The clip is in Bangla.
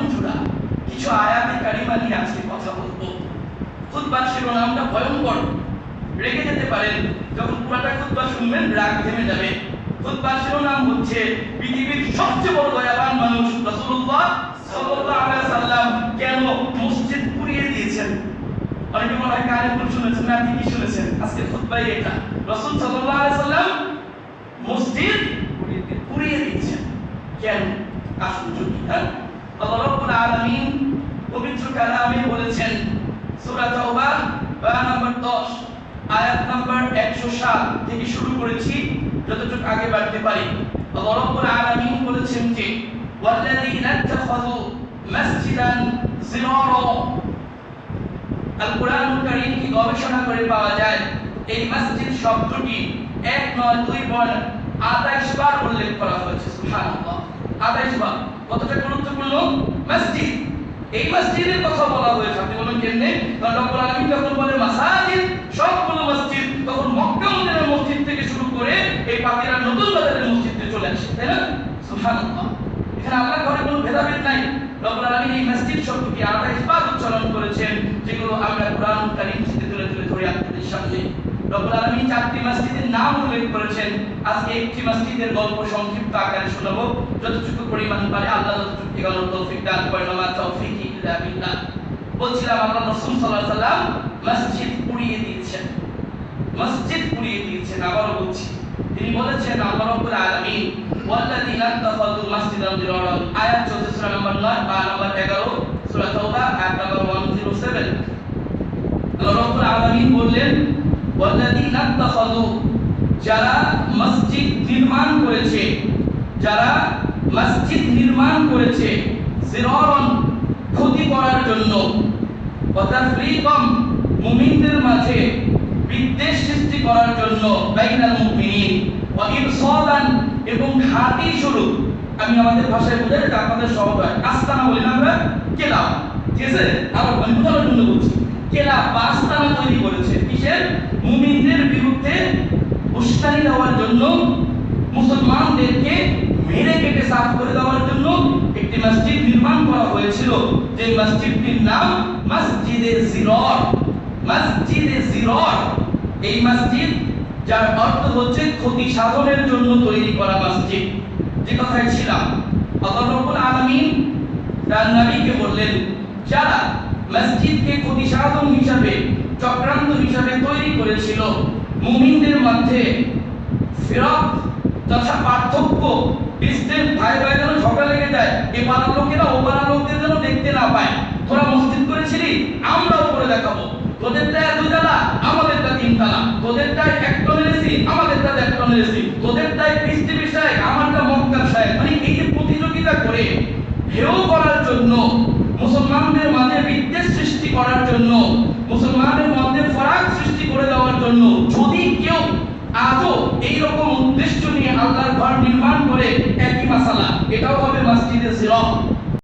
বন্ধুরা, কিছু আয়াতে কারিমা নিয়ে আজকে কথা বলব। খুতবার শিরোনামটা ভয়ঙ্কর। রেগে যেতে পারেন, যখন পুরাটা খুতবা শুনবেন, রাগ থেমে যাবে। খুতবার শিরোনাম হচ্ছে, পৃথিবীর সবচেয়ে বড় দয়াবান মানুষ রাসূলুল্লাহ সাল্লাল্লাহু আলাইহি সাল্লাম কেন মসজিদ পুড়িয়ে দিয়েছেন? অনেকে মনে হয় কানে ভুল শুনেছেন, না, ঠিকই শুনেছেন। আজকে খুতবাই এটা। রাসূল সাল্লাল্লাহু আলাইহি সাল্লাম মসজিদ পুড়িয়ে দিয়েছেন। কেন? আসুন যদি হ্যাঁ? আলামিন, পবিত্র কালামে বলেছেন। সূরা তাওবা বায়া নম্বর 10 আয়াত নম্বর 107 থেকে শুরু করেছি, যতটুকু আগে বাড়তে পারি। আল্লাহ রাব্বুল আলামিন বলেছেন যে, ওয়াল্লাযীনা ইত্তাখাযু মাসজিদান জিরারা আল কোরআন কারীম কি গবেষণা করে পাওয়া যায়? এই মসজিদ শব্দটি এক নয় দুই বার আঠাইশ বার উল্লেখ করা হয়েছে, সুবহানাল্লাহ। আঠাইশ বার। কতটা গুরুত্বপূর্ণ? মসজিদ। এই মসজিদের কথা বলা হয়েছে। আপনি বলেন কারণ রব্বুল আলামিন যখন বলে মাসাজিদ তখন মক্কা মদিনার মসজিদ থেকে শুরু করে এই পাতিরা নতুন বাজারের মসজিদে চলে আসে, তাই না? সুবহানাল্লাহ। এখানে আল্লাহর ঘরে কোনো ভেদাভেদ নাই। রব্বুল আলামিন এই মসজিদ শব্দটি আঠাইশ বার উচ্চারণ করেছেন, যেগুলো আমরা কোরআন কারীম থেকে তুলে তুলে ধরে আপনাদের সামনে রব্বুল আলামিন চারটি মসজিদের নাম উল্লেখ করেছেন। আজকে একটি মসজিদের গল্প সংক্ষিপ্ত আকারে শোনাবো। যতটুকু পরিমাণ পারে আল্লাহ যতটুকু এগানোর তৌফিক দান করেন। আমার তৌফিক ইল্লা বিল্লাহ। বলছিলাম আল্লাহ রাসূল সাল্লাল্লাহু সাল্লাম মসজিদ পুড়িয়ে দিয়েছেন। মসজিদ পুড়িয়ে দিয়েছেন, আবারও বলছি। তিনি বলেছেন আল্লাহ রাব্বুল আলামিন ওয়াল্লাযীনা ইত্তাখাযু মাসজিদান দিরারা আয়াত 14 সূরা নম্বর 9 বা নম্বর 11 সূরা তাওবা আয়াত নম্বর 107 আল্লাহ রাব্বুল আলামিন বললেন যারা মসজিদ নির্মাণ করেছে, যারা মসজিদ নির্মাণ করেছে জিরারান ক্ষতি করার জন্য ওয়াতাফরিকাম মুমিনদের মাঝে বিদ্বেষ সৃষ্টি করার জন্য বাইনাল মুমিনিন এবং ঘাটি স্বরূপ। আমি আমাদের ভাষায় বলে এটা আপনাদের সহজ আস্তানা বলি না আমরা? কেলা ঠিক আছে? আবার বোঝানোর জন্য বলছি। কেলা বা আস্তানা তৈরি করেছে। কিসের? উস্কানি দেওয়ার জন্য মুসলমানদেরকে মেরে কেটে সাফ করে দেওয়ার জন্য একটি মসজিদ নির্মাণ করা হয়েছিল। যে মসজিদটির নাম মসজিদে জিরর। মসজিদে জিরর। এই মসজিদ, যার অর্থ হচ্ছে ক্ষতি সাধনের জন্য তৈরি করা মসজিদ। যে কথায় ছিলাম, আল্লাহ রাব্বুল আলামিন তার নবীকে বললেন, যারা মসজিদকে ক্ষতি সাধন হিসাবে, চক্রান্ত হিসাবে তৈরি করেছিল মুমিনদের মধ্যে ফেরত তথা পার্থক্য বিশ্বের ভাই ভাই যেন ঝগড়া লেগে যায় এ পাড়ার লোকেরা ও পাড়ার লোকদের যেন দেখতে না পায়। তোরা মসজিদ করেছিলি, আমরাও করে দেখাবো তোদেরটা দুতলা আমাদেরটা তিনতলা তোদেরটায় এক টনের এসি আমাদেরটা এক টনের এসি তোদেরটায় বৃষ্টি বিষয় আমারটা মক্কার সাহেব মানে এই যে প্রতিযোগিতা করে হেও করার জন্য মুসলমানদের মাঝে বিদ্বেষ সৃষ্টি করার জন্য মুসলমানদের মধ্যে ফরাক সৃষ্টি করে দেওয়ার জন্য যদি কেউ আজও এইরকম উদ্দেশ্য নিয়ে আল্লাহর ঘর নির্মাণ করে একই মাসালা। এটাও হবে মসজিদে সিরক